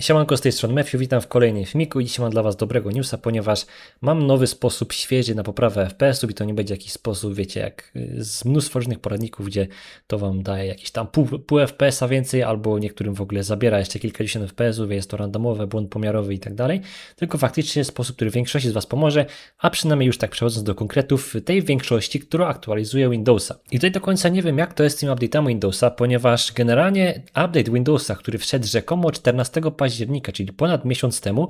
Siemanko, z tej strony Matthew, witam w kolejnym filmiku i dzisiaj mam dla Was dobrego newsa, ponieważ mam nowy sposób świeży na poprawę FPS-ów i to nie będzie jakiś sposób, wiecie, jak y, z mnóstwo różnych poradników, gdzie to Wam daje jakiś tam pół, pół FPS-a więcej, albo niektórym w ogóle zabiera jeszcze kilkadziesiąt FPS-ów, jest to randomowe, błąd pomiarowy i tak dalej, tylko faktycznie sposób, który większości z Was pomoże, a przynajmniej już tak przechodząc do konkretów, tej większości, która aktualizuje Windowsa. I tutaj do końca nie wiem, jak to jest z tym update'ami Windowsa, ponieważ generalnie update Windowsa, który wszedł rzekomo 14 października, października, czyli ponad miesiąc temu,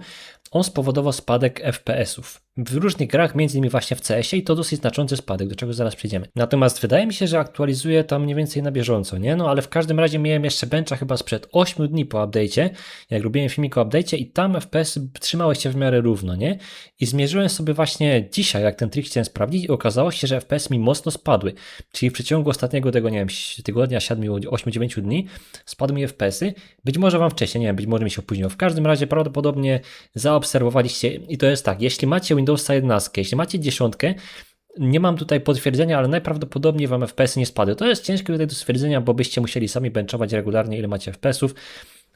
on spowodował spadek FPS-ów w różnych grach, między innymi właśnie w CS-ie i to dosyć znaczący spadek, do czego zaraz przejdziemy. Natomiast wydaje mi się, że aktualizuje tam mniej więcej na bieżąco, nie? No ale w każdym razie miałem jeszcze bencha chyba sprzed 8 dni po update'cie, jak robiłem filmik o update'cie i tam FPS trzymały się w miarę równo, nie? I zmierzyłem sobie właśnie dzisiaj, jak ten trik chciałem sprawdzić i okazało się, że FPS mi mocno spadły. Czyli w przeciągu ostatniego tego, nie wiem, tygodnia, 7, 8, 9 dni spadły mi FPS-y. Być może wam wcześniej, nie wiem, być może mi się opóźniło. W każdym razie prawdopodobnie zaobserwowaliście i to jest tak, jeśli macie Windowsa 11. Jeśli macie dziesiątkę, nie mam tutaj potwierdzenia, ale najprawdopodobniej wam FPS nie spadły. To jest ciężkie tutaj do stwierdzenia, bo byście musieli sami benchować regularnie, ile macie FPS-ów,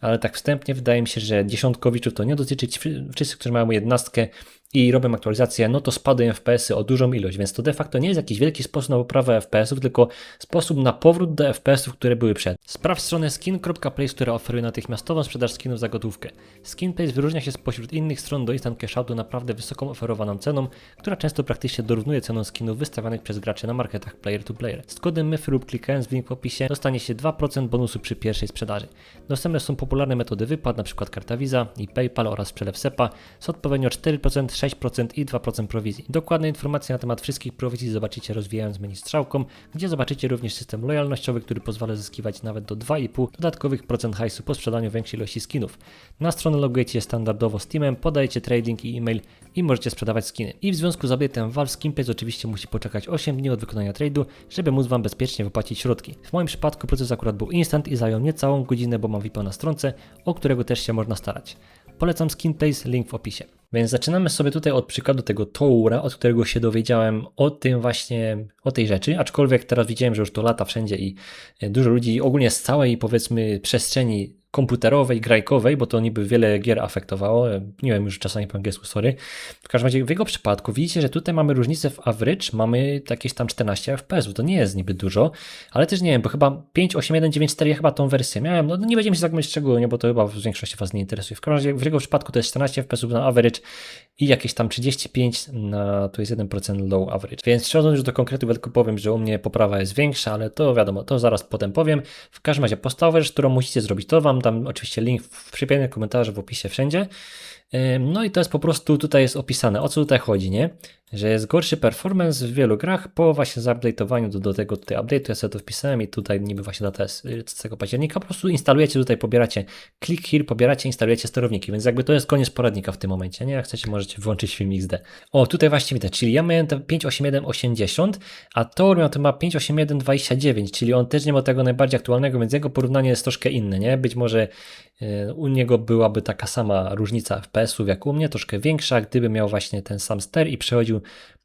ale tak wstępnie wydaje mi się, że dziesiątkowiczów to nie dotyczy wszyscy, którzy mają jednostkę i robię aktualizację, no to spadły FPS-y o dużą ilość, więc to de facto nie jest jakiś wielki sposób na poprawę FPS-ów, tylko sposób na powrót do FPS-ów, które były przed. Sprawdź stronę skin.place, która oferuje natychmiastową sprzedaż skinów za gotówkę. SkinPlace wyróżnia się spośród innych stron do instant cash naprawdę wysoką oferowaną ceną, która często praktycznie dorównuje ceną skinów wystawianych przez graczy na marketach player to player. Z kodem MYF lub klikając w link w opisie dostanie się 2% bonusu przy pierwszej sprzedaży. Dostępne są popularne metody wypłat, np. karta Visa i PayPal oraz przelew SEPA z odpowiednio 4%, 6% i 2% prowizji. Dokładne informacje na temat wszystkich prowizji zobaczycie rozwijając menu strzałką, gdzie zobaczycie również system lojalnościowy, który pozwala zyskiwać nawet do 2,5 dodatkowych procent hajsu po sprzedaniu większej ilości skinów. Na stronę logujecie się standardowo Steamem, podajecie trading i e-mail i możecie sprzedawać skiny. I w związku z update'em Valve Skinplace oczywiście musi poczekać 8 dni od wykonania trade'u, żeby móc Wam bezpiecznie wypłacić środki. W moim przypadku proces akurat był instant i zajął niecałą godzinę, bo mam VIP na stronce, o którego też się można starać. Polecam Skinplace, link w opisie. Więc zaczynamy sobie tutaj od przykładu tego Toura, od którego się dowiedziałem o tym właśnie, o tej rzeczy, aczkolwiek teraz widziałem, że już to lata wszędzie i dużo ludzi ogólnie z całej powiedzmy przestrzeni komputerowej, grajkowej, bo to niby wiele gier afektowało. Nie wiem już czasami po angielsku, sorry. W każdym razie w jego przypadku widzicie, że tutaj mamy różnicę w average, mamy jakieś tam 14 FPS, to nie jest niby dużo, ale też nie wiem, bo chyba 5, 8, 1, 9, 4 ja chyba tą wersję miałem, no nie będziemy się zagłębiać szczegółnie, bo to chyba w większości Was nie interesuje. W każdym razie w jego przypadku to jest 14 FPS na average i jakieś tam 35 na, to jest 1% low average. Więc przechodząc już do konkretu, tylko powiem, że u mnie poprawa jest większa, ale to wiadomo, to zaraz potem powiem. W każdym razie podstawowa rzecz, którą musicie zrobić, to Wam dam oczywiście link w przypiętym komentarzu w opisie wszędzie. No i to jest po prostu, tutaj jest opisane, o co tutaj chodzi, nie? Że jest gorszy performance w wielu grach po właśnie zaupdate'owaniu do, do tego tutaj update'u, ja sobie to wpisałem i tutaj niby właśnie data jest 30 października, po prostu instalujecie tutaj, pobieracie click here, pobieracie, instalujecie sterowniki, więc jakby to jest koniec poradnika w tym momencie, nie? Jak chcecie możecie włączyć film XD. O, tutaj właśnie widać, czyli ja miałem te 58180, a Tor miał to ma 58129, czyli on też nie ma tego najbardziej aktualnego, więc jego porównanie jest troszkę inne, nie? Być może yy, u niego byłaby taka sama różnica FPS-ów jak u mnie, troszkę większa, gdyby miał właśnie ten sam ster i przechodził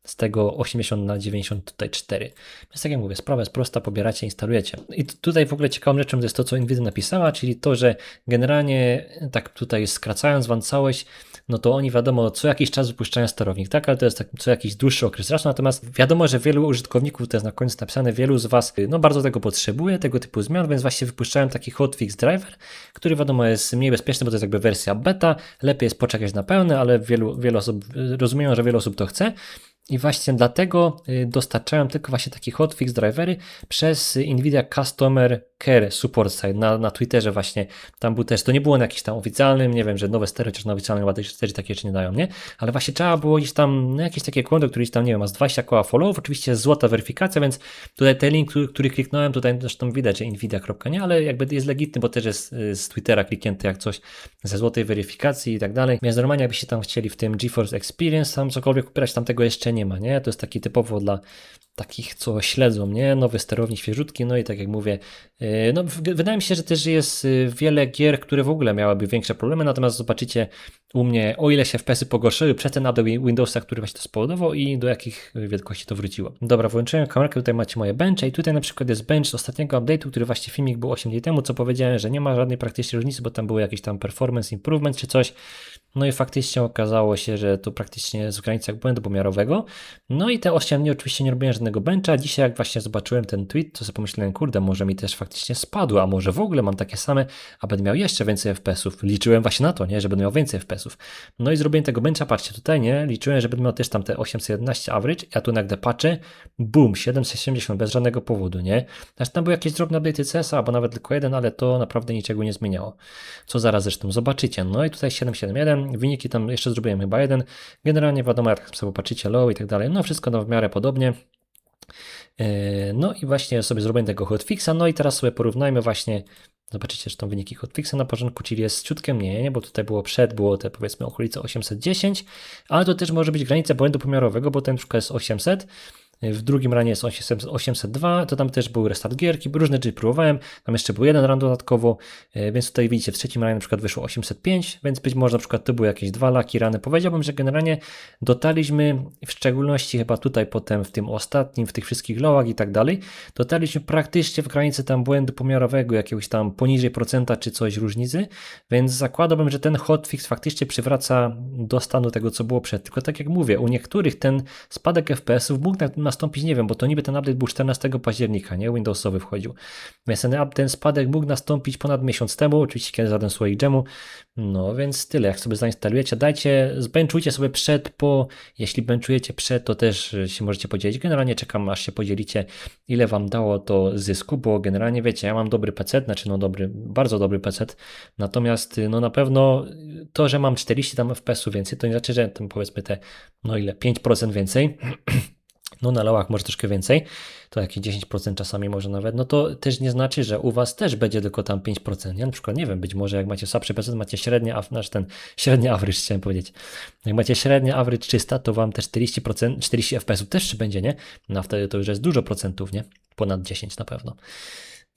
z tego 80 na 90 tutaj 4. Więc tak jak mówię, sprawa jest prosta, pobieracie, instalujecie. I tutaj w ogóle ciekawą rzeczą jest to, co Nvidia napisała, czyli to, że generalnie tak tutaj skracając wam całość, no to oni wiadomo, co jakiś czas wypuszczają sterownik, tak, ale to jest tak co jakiś dłuższy okres czasu, natomiast wiadomo, że wielu użytkowników, to jest na końcu napisane, wielu z Was, no bardzo tego potrzebuje, tego typu zmian, więc właśnie wypuszczają taki hotfix driver, który wiadomo jest mniej bezpieczny, bo to jest jakby wersja beta, lepiej jest poczekać na pełne, ale wielu, wielu osób, rozumieją, że wiele osób to chce, i właśnie dlatego y, dostarczają tylko właśnie takie hotfix drivery przez Nvidia Customer Care Support Site na, na Twitterze właśnie. Tam był też, to nie było na jakimś tam oficjalnym, nie wiem, że nowe stery, chociaż na oficjalnym chyba też takie jeszcze nie dają, nie? Ale właśnie trzeba było gdzieś tam, no jakieś takie konto, które tam, nie wiem, ma z 20 koła follow, oczywiście złota weryfikacja, więc tutaj ten link, który, który kliknąłem, tutaj zresztą widać, że nvidia. nie, ale jakby jest legitny, bo też jest y, z Twittera kliknięty jak coś ze złotej weryfikacji i tak dalej. Więc normalnie jakbyście tam chcieli w tym GeForce Experience tam cokolwiek upierać, tam tego jeszcze nie ma, nie? To jest taki typowo dla takich, co śledzą, nie? Nowy sterownik, świeżutki, no i tak jak mówię, yy, no wydaje mi się, że też jest yy, wiele gier, które w ogóle miałyby większe problemy, natomiast zobaczycie u mnie, o ile się FPS-y pogorszyły przez ten update Windowsa, który właśnie to spowodował i do jakich wielkości to wróciło. Dobra, włączyłem kamerkę, tutaj macie moje benche i tutaj na przykład jest bench z ostatniego update'u, który właśnie filmik był 8 dni temu, co powiedziałem, że nie ma żadnej praktycznej różnicy, bo tam były jakieś tam performance improvement czy coś. No i faktycznie okazało się, że to praktycznie jest w granicach błędu pomiarowego. No i te 8 dni oczywiście nie robiłem żadnego bencha. Dzisiaj jak właśnie zobaczyłem ten tweet, to sobie pomyślałem, kurde, może mi też faktycznie spadło, a może w ogóle mam takie same, a będę miał jeszcze więcej FPS-ów. Liczyłem właśnie na to, nie, że będę miał więcej FPS-ów. No i zrobiłem tego bencha, patrzcie tutaj, nie, liczyłem, że będę miał też tam te 811 average, ja tu nagle patrzę, boom, 770 bez żadnego powodu, nie. Znaczy tam były jakieś drobne update CS-a, albo nawet tylko jeden, ale to naprawdę niczego nie zmieniało. Co zaraz zresztą zobaczycie. No i tutaj 771, wyniki tam jeszcze zrobiłem chyba jeden. Generalnie wiadomo, jak sobie patrzycie low i tak dalej, no wszystko no w miarę podobnie. Yy, No i właśnie sobie zrobiłem tego hotfixa, no i teraz sobie porównajmy właśnie, zobaczycie, że tą wyniki hotfixa na porządku, czyli jest ciutkę mniej, nie? bo tutaj było przed, było te powiedzmy okolice 810, ale to też może być granica błędu pomiarowego, bo ten na przykład jest 800, w drugim ranie jest 800, 802, to tam też był restart gierki, różne rzeczy próbowałem, tam jeszcze był jeden run dodatkowo, e, więc tutaj widzicie, w trzecim ranie na przykład wyszło 805, więc być może na przykład to były jakieś dwa laki rany. Powiedziałbym, że generalnie dotarliśmy, w szczególności chyba tutaj potem w tym ostatnim, w tych wszystkich lowach i tak dalej, dotarliśmy praktycznie w granicy tam błędu pomiarowego, jakiegoś tam poniżej procenta czy coś różnicy, więc zakładałbym, że ten hotfix faktycznie przywraca do stanu tego, co było przed. Tylko tak jak mówię, u niektórych ten spadek FPS-ów mógł na- nastąpić, nie wiem, bo to niby ten update był 14 października, nie? Windowsowy wchodził. Więc ten, ten spadek mógł nastąpić ponad miesiąc temu, oczywiście kiedy żaden słoik dżemu. No więc tyle, jak sobie zainstalujecie, dajcie, zbenchujcie sobie przed, po, jeśli benchujecie przed, to też się możecie podzielić. Generalnie czekam, aż się podzielicie, ile wam dało to zysku, bo generalnie wiecie, ja mam dobry PC, znaczy no dobry, bardzo dobry PC, natomiast no na pewno to, że mam 40 tam FPS-ów więcej, to nie znaczy, że tam powiedzmy te, no ile, 5% więcej, no na lołach może troszkę więcej, to jakieś 10% czasami może nawet, no to też nie znaczy, że u Was też będzie tylko tam 5%. Ja na przykład nie wiem, być może jak macie słabszy PC, macie średnie, a nasz ten średni average chciałem powiedzieć. Jak macie średnie average 300, to Wam też 40%, 40 FPS-ów też będzie, nie? No a wtedy to już jest dużo procentów, nie? Ponad 10 na pewno.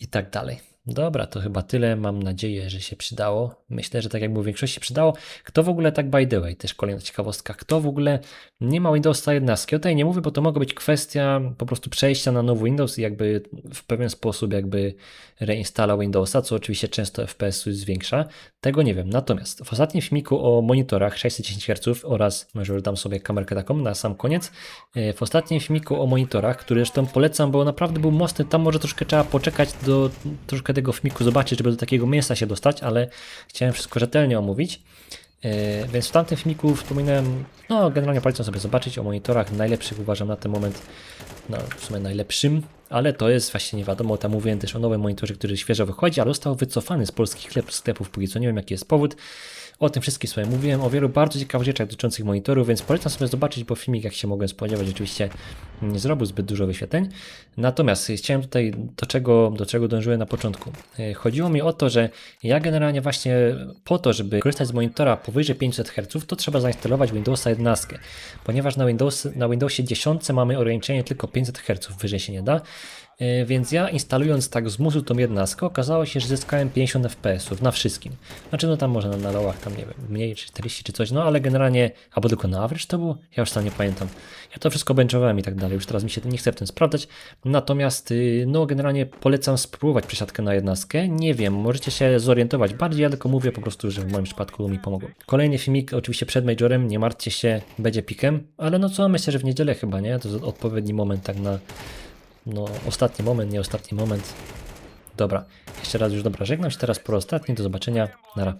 I tak dalej. Dobra, to chyba tyle. Mam nadzieję, że się przydało. Myślę, że tak jak mówię, w większości przydało. Kto w ogóle tak by the way, też kolejna ciekawostka, kto w ogóle nie ma Windowsa 11? Tutaj nie mówię, bo to mogła być kwestia po prostu przejścia na nowy Windows i jakby w pewien sposób jakby reinstala Windowsa, co oczywiście często FPS zwiększa. Tego nie wiem. Natomiast w ostatnim filmiku o monitorach 610 Hz oraz, może dam sobie kamerkę taką na sam koniec, e, w ostatnim filmiku o monitorach, który zresztą polecam, bo naprawdę był mocny, tam może troszkę trzeba poczekać do troszkę tego filmiku zobaczyć, żeby do takiego mięsa się dostać, ale chciałem wszystko rzetelnie omówić. E, Więc w tamtym filmiku wspominałem, no generalnie polecam sobie zobaczyć o monitorach najlepszych uważam na ten moment, no w sumie najlepszym, ale to jest właśnie nie wiadomo, tam mówiłem też o nowym monitorze, który świeżo wychodzi, ale został wycofany z polskich sklep- sklepów póki co, nie wiem jaki jest powód. O tym wszystkim sobie mówiłem, o wielu bardzo ciekawych rzeczach dotyczących monitorów, więc polecam sobie zobaczyć, bo filmik, jak się mogłem spodziewać, oczywiście nie zrobił zbyt dużo wyświetleń. Natomiast chciałem tutaj, do czego, do czego dążyłem na początku. E, Chodziło mi o to, że ja generalnie właśnie po to, żeby korzystać z monitora powyżej 500 Hz, to trzeba zainstalować Windowsa 11, ponieważ na, Windows, na Windowsie 10 mamy ograniczenie tylko 500 Hz, wyżej się nie da. E, Więc ja instalując tak z musu tą 11, okazało się, że zyskałem 50 FPS na wszystkim. Znaczy no tam może na, na tam nie wiem, mniej 40 czy coś, no ale generalnie, albo tylko na average to było, ja już sam nie pamiętam. Ja to wszystko benchowałem i tak dalej, już teraz mi się nie chce w tym sprawdzać. Natomiast y, no generalnie polecam spróbować przesiadkę na 11. Nie wiem, możecie się zorientować bardziej, ja tylko mówię po prostu, że w moim przypadku mi pomogło. Kolejny filmik oczywiście przed Majorem, nie martwcie się, będzie pikiem, ale no co, myślę, że w niedzielę chyba, nie? To jest odpowiedni moment tak na no ostatni moment, nie ostatni moment. Dobra, jeszcze raz już dobra, żegnam się teraz po ostatni, do zobaczenia, nara.